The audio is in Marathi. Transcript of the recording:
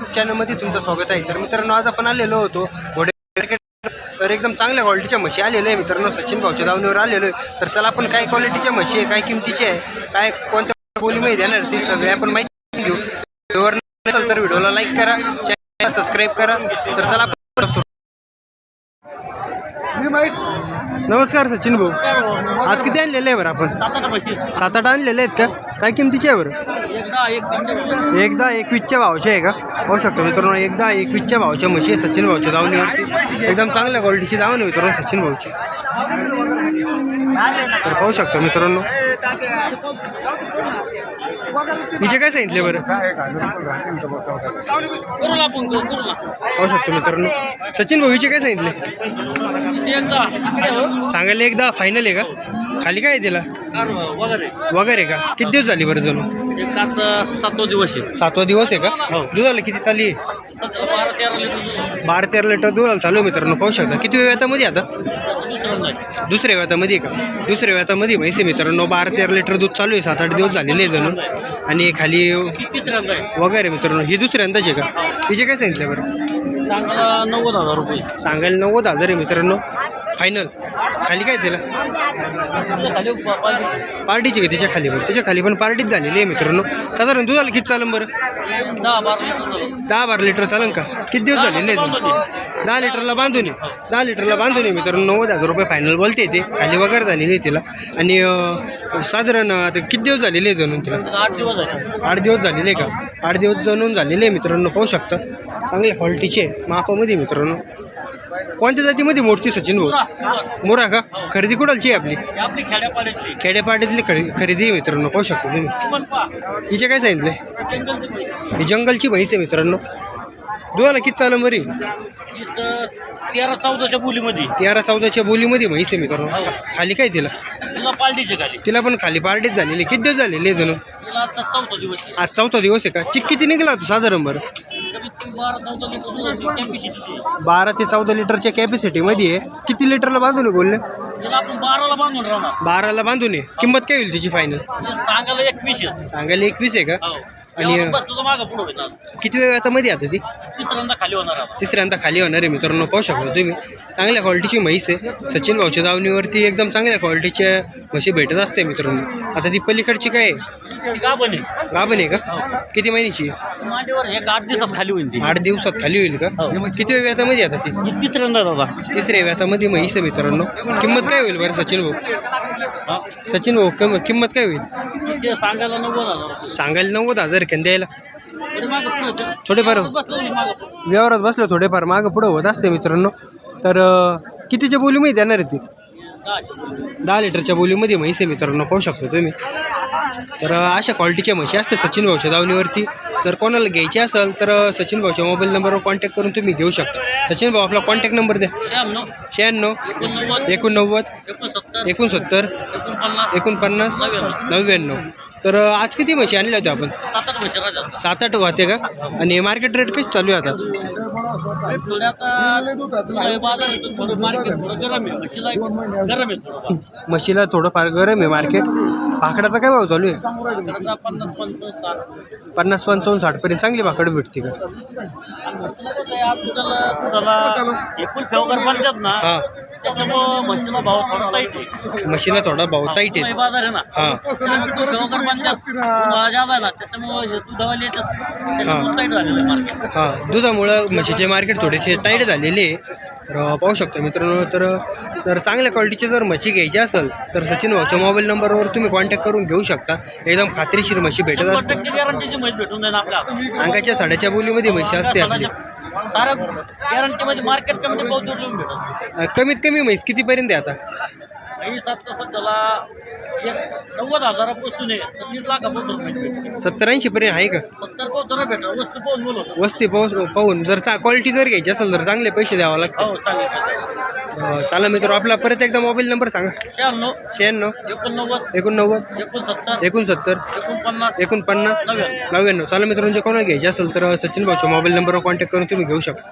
यूट्यूब चॅनलमध्ये तुमचं स्वागत आहे. तर मित्रांनो आज आपण आलेलो होतो घोडे तर एकदम चांगल्या क्वालिटीच्या म्हशी आलेल्या आहे मित्रांनो. सचिन भाऊच्या दावणीवर आलेलो आहे. तर चला आपण काय क्वालिटीच्या म्हशी आहे काय किमतीचे आहे काय कोणत्या बोलीमध्ये देणार ते सगळे आपण माहिती घेऊ. व्हिडिओवर नसेल तर व्हिडिओला लाईक करा चॅनलला सबस्क्राईब करा. तर चला आपण नमस्कार सचिन भाऊ. आज किती आणलेले आहे बरं आपण? सात आठ म्हशी. सात आठ आणलेले आहेत का? काय किमतीचे आहे बरं? एकदा एकवीसच्या भावच्या आहे का? पाहू शकतो मित्रांनो एकदा एकवीसच्या भावच्या म्हशी आहे सचिन भाऊच्या दावणीवरती एकदम चांगल्या क्वालिटीची आहे मित्रांनो सचिन भाऊची. तर पाहू शकतो मित्रांनो. हिचे काय सांगितले बरं? पाहू शकतो मित्रांनो. सचिन भाऊ हिचे काय सांगितले? सांगायला एकदा फायनल आहे का? खाली काय वगैरे. वगैरे का? किती दिवस झाली बरं जणू? एक आज सातवा दिवस आहे. सातवा दिवस आहे का? हो. दुधाला किती चालली? आहे सध्या बारा तेरा लिटर बारा तेरा लिटर दुधाला चालू आहे मित्रांनो पाहू शकता. किती व्यातामध्ये आता? दुसरं नाही दुसऱ्या व्यातामध्ये का? दुसऱ्या व्यातामध्ये म्हैसे मित्रांनो बारा तेरा लिटर दूध चालू आहे सात आठ दिवस झालेले आहे जणू. आणि खाली ती तिसऱ्यांदा आहे? वगैरे मित्रांनो. ही दुसऱ्यांदाच आहे का? हिचे काय सांगितलं बरं? सांगायला नव्वद हजार रुपये. सांगायला नव्वद हजार आहे मित्रांनो. फायनल खाली काय तिला खाली पार्टीची तिच्या खाली पण? त्याच्याखाली पण पार्टीच झालेली आहे मित्रांनो. साधारण दुधाला किती चालेल बरं? दहा बारा लिटर चालन चालेल का? किती दिवस झालेले आहेत दहा लिटरला बांधून ये. दहा लिटरला बांधून ये मित्रांनो. नव्वद हजार रुपये फायनल बोलते ते. खाली वगैरे झालेली आहे तिला. आणि साधारण आता किती दिवस झालेले आहे जणून तिला? आठ दिवस झाले आठ दिवस झालेले का? आठ दिवस जणून झालेले आहे मित्रांनो. पाहू शकता. चांगल्या क्वालिटीचे मापामध्ये मित्रांनो. कोणत्या जातीमध्ये मोडती सचिन भाऊ. मोरा का? खरेदी कुठालची आहे आपली? आपली खेड्यापाड्यातली. खेड्यापाड्यातली खरेदी खरेदी आहे मित्रांनो पाहू शकतो तुम्ही. ती पण पहा. हिचे काय सांगितले? जंगलची. ही जंगलची म्हैस आहे मित्रांनो. दुधाला किती चालू इथं तेरा चौदाच्या बोलीमध्ये. तेरा चौदाच्या बोलीमध्ये म्हैस आहे मित्रांनो. हो. खाली काय तिला? तुला पालटीचे खाली तिला पण खाली पार्टीच झालेली. किती दिवस झालेले जणू तिला आता चौथा दिवस आहे. आज चौथा दिवस आहे का? चिक किती निघाला होता साधारण बरं? बारा ते चौदा लिटरच्या कॅपॅसिटीमध्ये आहे. किती लिटरला बांधून आहे बोलले? बाराला बांधून राहणार. बाराला बांधून आहे. किंमत काय होईल तिची फायनल सांगायला एकवीस आहे. सांगायला एकवीस आहे का? हो. आणि- आणि बसलो तर मागं पुढं होईल किती वेळ आता मध्ये आता ती? तिसऱ्यांदा खाली होणार तिसऱ्यांदा खाली होणार आहे मित्रांनो पाहू शकता तुम्ही. चांगल्या क्वालिटीची म्हैस आहे. सचिन भाऊच्या दावणीवरती एकदम चांगल्या क्वालिटीच्या म्हशी भेटत असते मित्रांनो. आता ती पलीकडची काय आहे? बने गाभण आहे. का? किती महिन्याची आहे? माझ्यावर एक आठ दिवसात खाली होईल ती. आठ दिवसात खाली होईल का? हो. किती वेळ व्यातामध्ये आता ती? ही तिसऱ्यांदा दादा. तिसऱ्या व्यातामध्ये म्हैस आहे मित्रांनो. किंमत काय होईल बरं सचिन भाऊ? हा सचिन भाऊ किंम- किंमत काय होईल तिचे सांगायला नव्वद हजार. सांगायला नव्वद हजार आहे द्यायला तरी मागं पुढं होतं. थोडेफार बसलो मी मागं पुढं. व्यवहारात बसलं थोडेफार मागं पुढं होत असते मित्रांनो तर अं, कितीच्या बोलीमध्ये देणार आहे ती दहाची. दहा लिटरच्या बोलीमध्ये म्हैस आहे मित्रांनो पाहू शकतो तुम्ही तर अशा क्वालिटीच्या म्हशी असते सचिन भाऊच्या दावणीवरती. जर कोणाला घ्यायची असेल तर सचिन भाऊच्या मोबाईल नंबरवर कॉन्टॅक्ट करून तुम्ही घेऊ शकता. सचिन भाऊ आपला कॉन्टॅक्ट नंबर द्या. शहाण्णव. एकोणनव्वद. एकोणसत्तर. एकोणपन्नास. नव्याण्णव. तर आज किती म्हशी आणल्या होत्या आपण? सात आठ वर्ष राजा सात आठ होते का? आणि मार्केट रेट कशी चालू आहे आता? म्हशीला थोडंफार. गरम आहे मार्केट भाकडाचा काय भाव चालू आहे? पन्नास पंचावन्न साठ. पन्नास पंचावन्न साठपर्यंत चांगली भाकड भेटते का? आणि म्हशीला कसं आहे आजकाल दुधाला एकूण फेवगर बनतात ना हां. त्याच्यामुळं म्हशीला भाव थोडा टाईट आहे. म्हशीला थोडा भाव टाईट आहे. बाजार आहे ना हां. फेवगर बनतात. जादा आहे ना त्याच्यामुळं हे दुधावाले येतात. त्याच्यामुळे टाईट झालेलं आहे मार्केट हां. दुधामुळं म्हशीचे मार्केट थोडेसे टाईट झालेले आहे. तर पाहू शकतो मित्रांनो तर जर चांगल्या क्वालिटीचे जर म्हशी घ्यायची असेल तर सचिन भाऊच्या मोबाईल नंबरवर तुम्ही कॉन्टॅक्ट करून घेऊ शकता. एकदम खात्रीशीर म्हशी भेटत असते अंगाच्या साड्याच्या बोलीमध्ये म्हशी असते आपली. गॅरंटीमध्ये मार्केट कमी कमीत कमी म्हैस कितीपर्यंत आहे आता? म्हैस आता सध्याला एक नव्वद हजारापासून आहे तर तीस लाखापासून भेटते सत्तर ऐंशी पर्यंत आहे का? सत्तर वस्तू पाहून वस्ती पाहून पाहून जर चा क्वालिटी जर घ्यायची असेल तर चांगले पैसे द्यावं लागतं हो चालेल चालेल. अं, चला मित्र आपला परत एकदा मोबाईल नंबर सांगा. शहाण्णव शहाण्णव एकोणनव्वद एकोणनव्वद एकोणसत्तर एकोणसत्तर एकोणपन्नास एकोणपन्नास नव्याण्णव. नव्याण्णव. चला मित्रांनो जे कोणाला घ्यायचे असेल तर सचिन भाऊच्या मोबाईल नंबरवर कॉन्टॅक्ट करून तुम्ही घेऊ शकता.